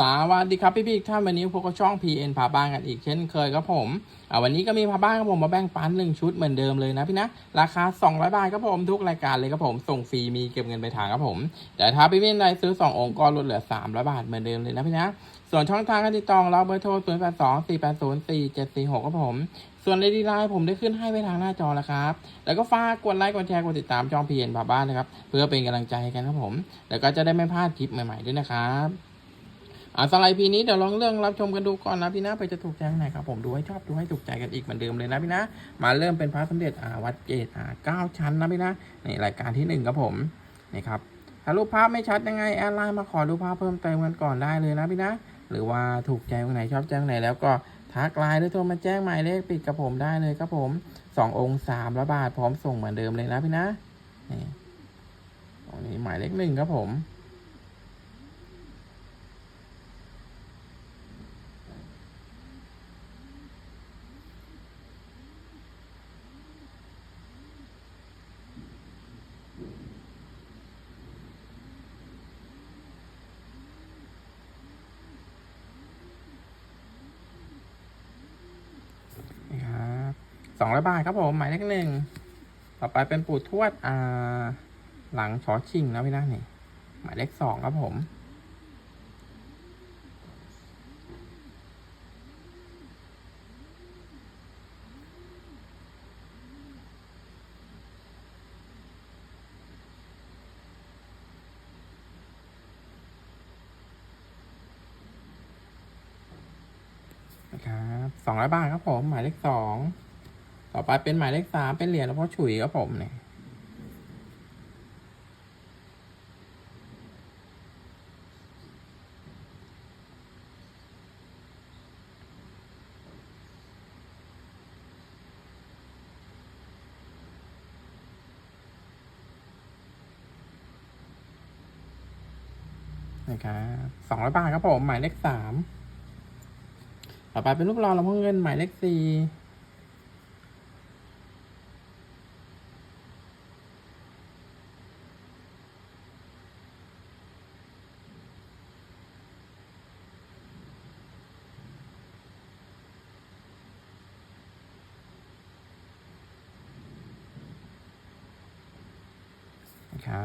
สวัสดีครับพี่ๆท่านวันนี้พวกก็ช่อง PN พาบ้านกันอีกเช่นเคยครับผมอ่าวันนี้ก็มีพาบ้านครับผมมาแบ่งปันหนึ่งชุดเหมือนเดิมเลยนะพี่นะ ราคา 200 บาทครับผมทุกรายการเลยครับผมส่งฟรีมีเก็บเงินไปทางครับผม แต่ถ้าพี่ๆใดซื้อ 2 องค์ก็ลดเหลือ 300 บาทเหมือนเดิมเลยนะพี่นะ ส่วนช่องทางการติดต่อเราเบอร์โทร 0 8 2 4 8 0 4 7 4 6 ครับผม ส่วนในดีไลน์ผมได้ขึ้นให้ไว้ทางหน้าจอแล้วครับ แล้วก็ฝากกดไลค์กดแชร์กดติดตามช่อง PN พาบ้านนะครับเพื่อเป็นกำลังใจให้กันครับผม แล้วก็จะได้ไม่พลาดคลิปใหม่ๆด้วยนะครับ อ่าสไลด์พีนี้เดี๋ยวลองเรื่องรับชมกันดูก่อนนะพี่นะไปจะถูกใจไหนครับผมดูให้ชอบดูให้ถูกใจกันอีกเหมือนเดิมเลยนะพี่นะ มาเริ่มเป็นพระสมเด็จอ่าวัดเกตอ่าเก้าชั้นนะพี่นะนี่รายการที่หนึ่งครับผมนี่ครับถ้ารูปภาพไม่ชัดยังไงแอดไลน์มาขอดูปภาพเพิ่มเติมกันก่อนได้เลยนะพี่นะ หรือว่าถูกใจตรงไหนชอบใจตรงไหนแล้วก็ทักไลน์หรือโทรมาแจ้งหมายเลขปิดกับผมได้เลยครับผมสององค์สามร้อยบาทพร้อมส่งเหมือนเดิมเลยนะพี่นะนี่ตรงนี้หมายเลขหนึ่งครับผม นี่ครับ สองร้อยบาทครับผมหมายเลขหนึ่งต่อไปเป็นปู่ทวดอ่าหลังชอชิงนะพี่นะนี่หมายเลขสองครับผมครับสองร้อยบาทครับผม หมายเลขสอง ต่อไปเป็นหมายเลขสามเป็นเหรียญหลวงพ่อฉุยครับผมเนี่ยนะครับสองร้อยบาทครับผม หมายเลขสาม ต่อไปเป็นรูปหล่อลวงพ่อเงิน หมายเลขสี่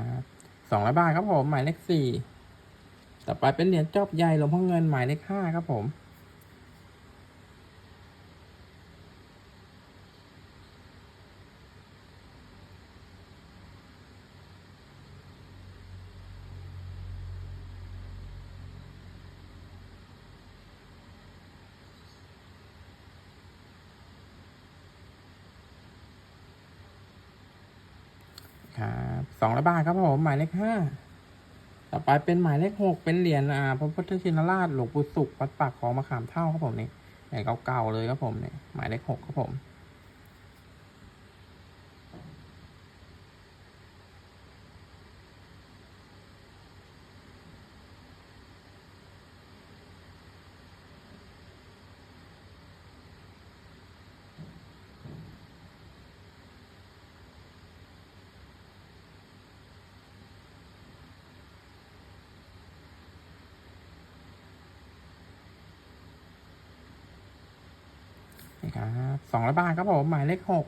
นะครับสองร้อยบาทครับผม หมายเลขสี่ ต่อไปเป็นเหรียญจอบใหญ่หลวงพ่อเงินหมายเลขห้าครับผม ครับสองร้อยบาทครับผมหมายเลขห้าต่อไปเป็นหมายเลขหกเป็นเหรียญอ่าพระพุทธชินราชหลวงปู่สุขวัดปากของมะขามเท่าครับผมนี่ใหญ่เก่าๆเลยครับผมเนี่ยหมายเลขหกครับผม นี่ครับสองร้อยบาทครับผม หมายเลขหก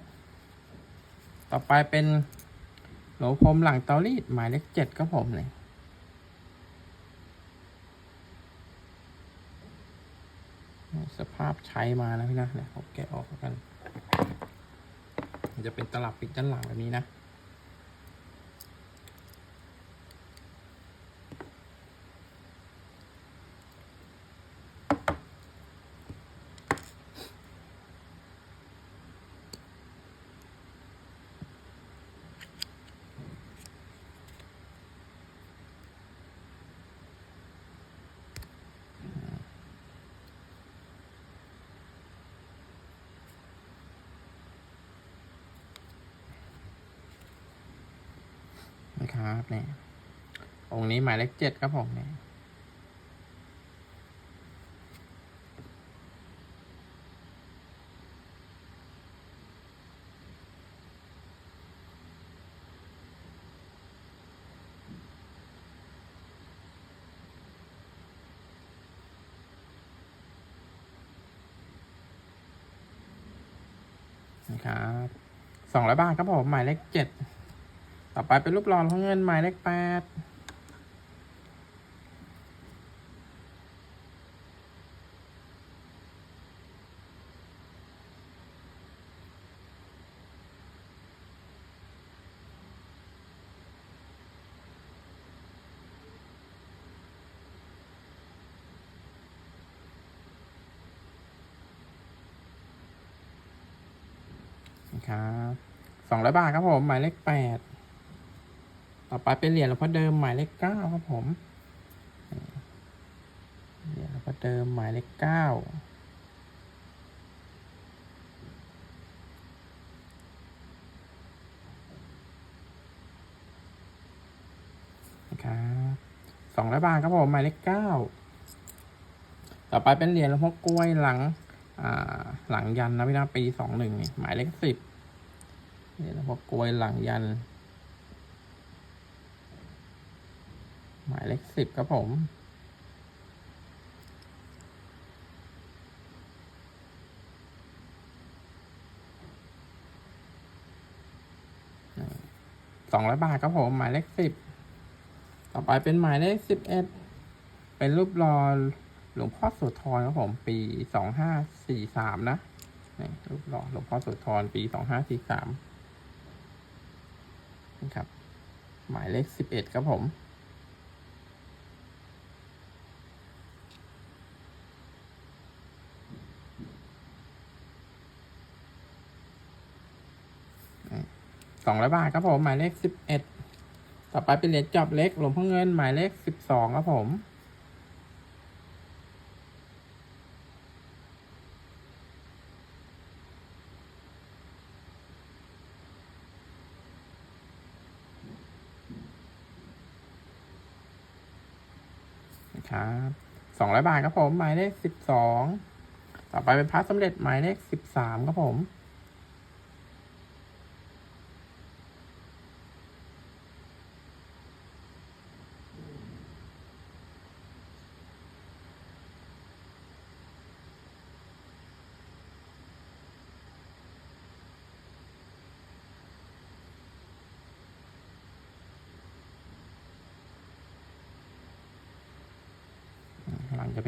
ต่อไปเป็นหลพรมหลังเตารีด หมายเลขเจ็ดครับผมเลยสภาพใช้มานะพี่นะเนี่ยผมแกะออกกัน มันจะเป็นตลับปิดด้านหลังแบบนี้นะ นะครับเนี่ยองค์นี้หมายเลขเจ็ดครับผมเนี่ยนะครับสองร้อยบาทครับผมหมายเลขเจ็ด ต่อไปเป็นรูปหล่อทองเงินหมายเลขแปดครับสองร้อยบาทครับผม หมายเลขแปด ต่อไปเป็นเหรียญหลวงพ่อเดิมหมายเลขเก้าครับผม เหรียญหลวงพ่อเดิมหมายเลขเก้าครับสองร้อยบาทครับผมหมายเลขเก้าต่อไปเป็นเหรียญหลวงพ่อกล้วยหลังหลังยันนะพี่นะปีสองหนึ่งหมายเลขสิบเหรียญหลวงพ่อกล้วยหลังยัน หมายเลขสิบครับผมสองร้อยบาทครับผม หมายเลขสิบต่อไปเป็นหมายเลขสิบเอ็ดเป็นรูปรอหลวงพ่อโสธรครับผม ปีสองห้าสี่สามนะนี่รูปรอหลวงพ่อโสธรปีสองห้าสี่สามนะครับ หมายเลขสิบเอ็ดครับผม สองร้อยบาทครับผมหมายเลขสิบเอ็ดต่อไปเป็นเหรียญจอบเล็กหลวงพ่อเงินหมายเลขสิบสองครับผม ครับสองร้อยบาทครับผมหมายเลขสิบสองต่อไปเป็นพระสำเร็จหมายเลขสิบสามครับผม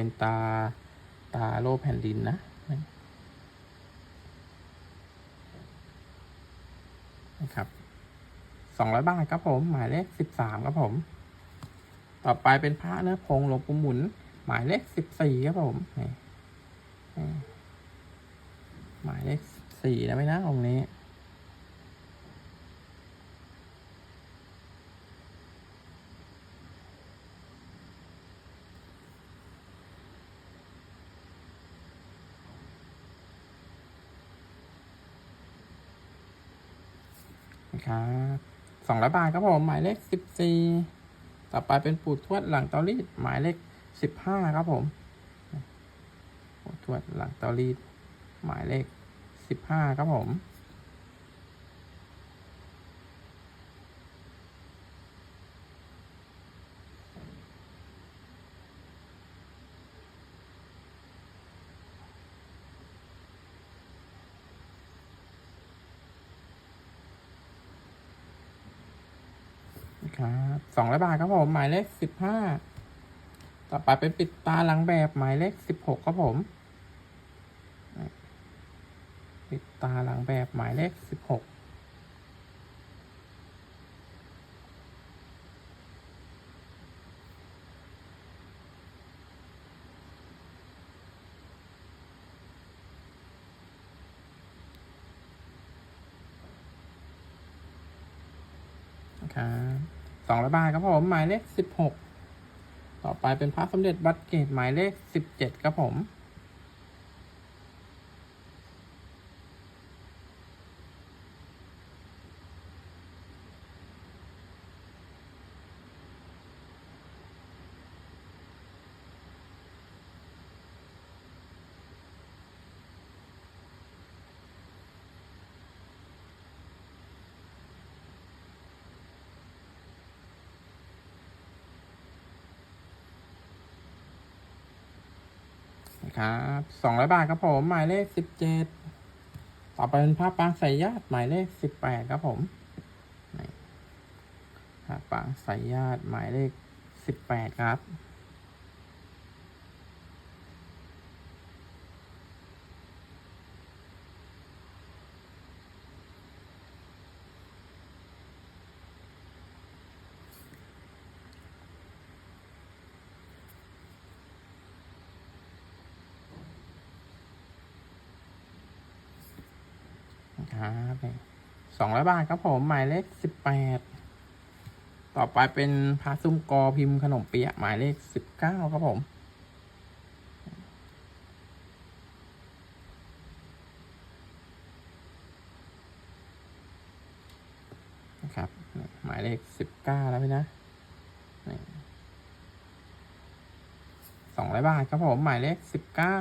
เป็นตาตาโลกแผ่นดินนะ นะครับสองร้อยบาทครับผม หมายเลขสิบสามครับผม ต่อไปเป็นพระเนื้อพงหลวงปู่หมุน หมายเลขสิบสี่ครับผมหมายเลขสี่นะไม่นะองค์นี้ ครับสองร้อยบาทครับผม หมายเลขสิบสี่ต่อไปเป็นปูดทวดหลังเตารีด หมายเลขสิบห้าครับผมปูดทวดหลังเตารีด หมายเลขสิบห้าครับผม ครับสองร้อยบาทครับผม หมายเลขสิบห้าต่อไปเป็นปิดตาหลังแบบหมายเลขสิบหกครับผม ปิดตาหลังแบบหมายเลขสิบหกครับ องร้อยบาทครับผมหมายเลขสิบหกต่อไปเป็นพระสมเด็จบัตเกตหมายเลขสิบเจ็ดครับผม ครับสองร้อยบาทครับผม หมายเลขสิบเจ็ดต่อไปเป็นภาพปางสายญาติหมายเลขสิบแปดครับผมผ้าปางสายญาติหมายเลขสิบแปดครับ ครับสองร้อยบาทครับผมหมายเลขสิบแปดต่อไปเป็นพาซุ้มกอพิมพ์ขนมเปี๊ยะหมายเลขสิบเก้าครับผมนะครับหมายเลขสิบเก้าแล้วพี่นะสองร้อยบาทครับผม หมายเลขสิบเก้า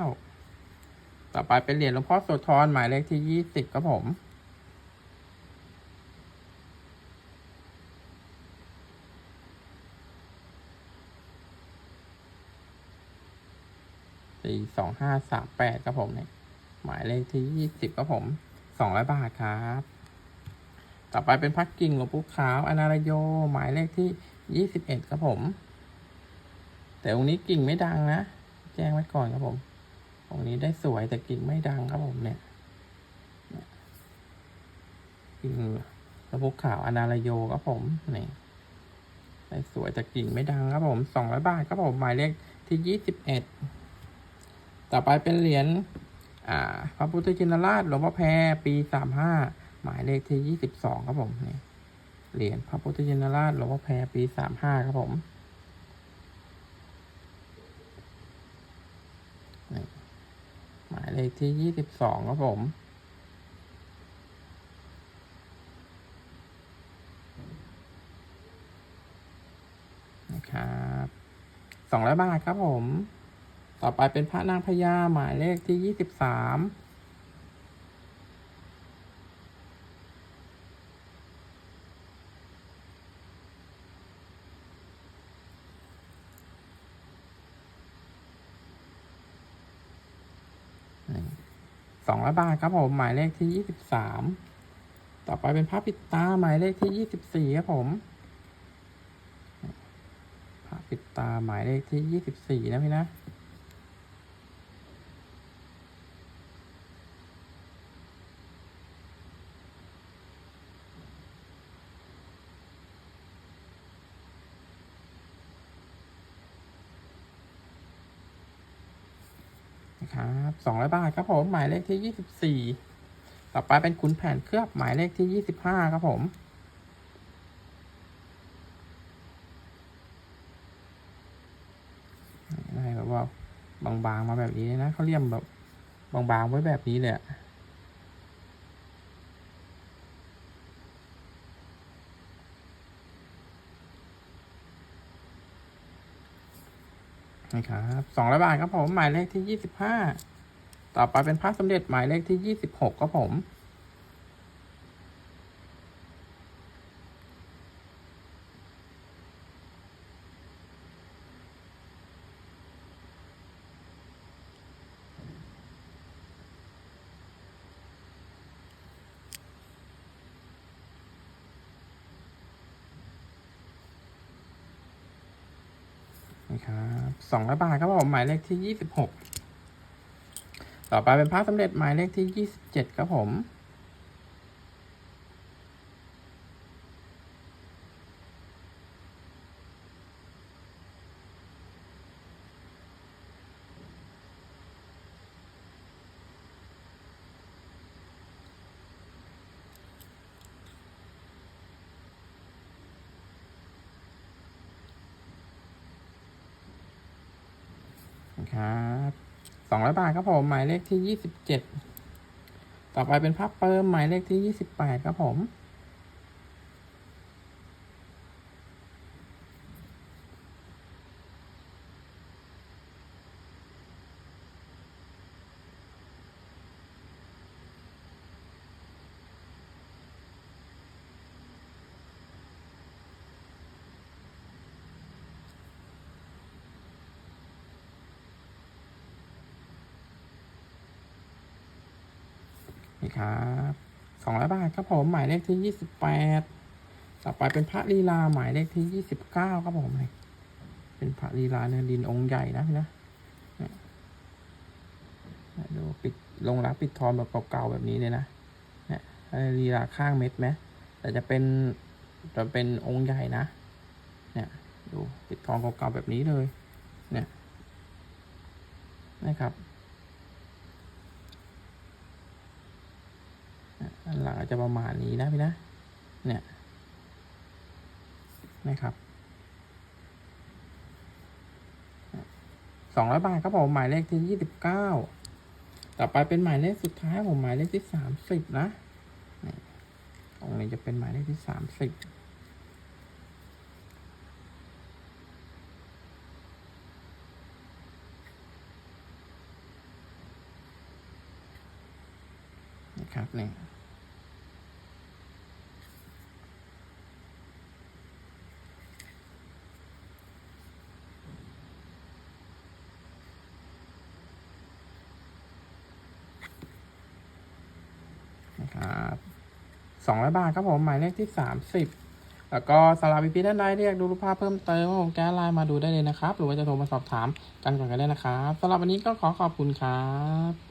ต่อไปเป็นเหรียญหลวงพ่อโสธรหมายเลขที่ยี่สิบครับผม สี่สองห้าสามแปดครับผมเนี่ยหมายเลขที่ยี่สิบครับผมสองร้อยบาทครับ ต่อไปเป็นพักกิ่งหลวงปู่ขาวอนารโย หมายเลขที่ยี่สิบเอ็ดครับผม แต่องค์นี้กิ่งไม่ดังนะ แจ้งไว้ก่อนครับผมองค์นี้ได้สวยแต่กิ่งไม่ดังครับผมเนี่ยกิ่งหลวงปู่ขาวอนารโยครับผมนี่ได้สวยแต่กิ่งไม่ดังครับผมสองร้อยบาทครับผมหมายเลขที่ยี่สิบเอ็ด ต่อไปเป็นเหรียญพระพุทธชินราชหลวงพ่อแพรปีสามห้าหมายเลขที่ยี่สิบสองครับผมนี่เหรียญพระพุทธชินราชหลวงพ่อแพรปีสามห้าครับผมหมายเลขที่ยี่สิบสองครับผมนะครับสองร้อยบาทครับผม ต่อไปเป็นพระนางพญาหมายเลขที่ยี่สิบสามสองร้อยบาทครับผม หมายเลขที่ยี่สิบสาม ต่อไปเป็นพระปิดตา หมายเลขที่ยี่สิบสี่ครับผมพระปิดตาหมายเลขที่ยี่สิบสี่นะพี่นะ นะครับสองร้อยบาทครับผมหมายเลขที่ยี่สิบสี่ต่อไปเป็นขุนแผนเคลือบหมายเลขที่ยี่สิบห้าครับผมได้แบบว่าบางๆมาแบบนี้เลยนะเขาเรียมแบบบางๆไว้แบบนี้เลย นะครับสองร้อยบาทครับผม หมายเลขที่ยี่สิบห้าต่อไปเป็นพระสมเด็จหมายเลขที่ยี่สิบหกครับผม สองร้อยบาทครับผมหมายเลขที่ยี่สิบหกต่อไปเป็นพระสมเด็จหมายเลขที่ยี่สิบเจ็ดครับผม ครับ สองร้อยบาทครับผม หมายเลขที่ยี่สิบเจ็ดต่อไปเป็นพับเปิมหมายเลขที่ยี่สิบแปดครับผม นี่ครับสองร้อยบาทครับผมหมายเลขที่ยี่สิบแปดต่อไปเป็นพระลีลาหมายเลขที่ยี่สิบเก้าครับผมนี่เป็นพระลีลาเนื้อดินองค์ใหญ่นะพี่นะเนี่ดูปิดลงรักปิดทองแบบเก่าๆแบบนี้เลยนะเนี่ยลีลาข้างเม็ดไหมแต่จะเป็นจะเป็นองค์ใหญ่นะ เนี่ยดูปิดทองเก่าๆแบบนี้เลย เนี่ยนะครับ อันหลังอาจจะประมาณนี้นะพี่นะ เนี่ยนะครับสองร้อยบาทครับผมหมายเลขที่ยี่สิบเก้าต่อไปเป็นหมายเลขสุดท้ายผมหมายเลขที่สามสิบนะตรงนี้จะเป็นหมายเลขที่สามสิบนะครับนี่นะ องร้อยบาทครับผมหมายเลขที่สามสิบแล้วก็สำหรับพี่ๆท่านใดที่อยากดูรูปภาพเพิ่มเติมของแก้สไลน์มาดูได้เลยนะครับ หรือว่าจะโทรมาสอบถามกันก่อนก็ได้นะครับสำหรับวันนี้ก็ขอขอบคุณครับ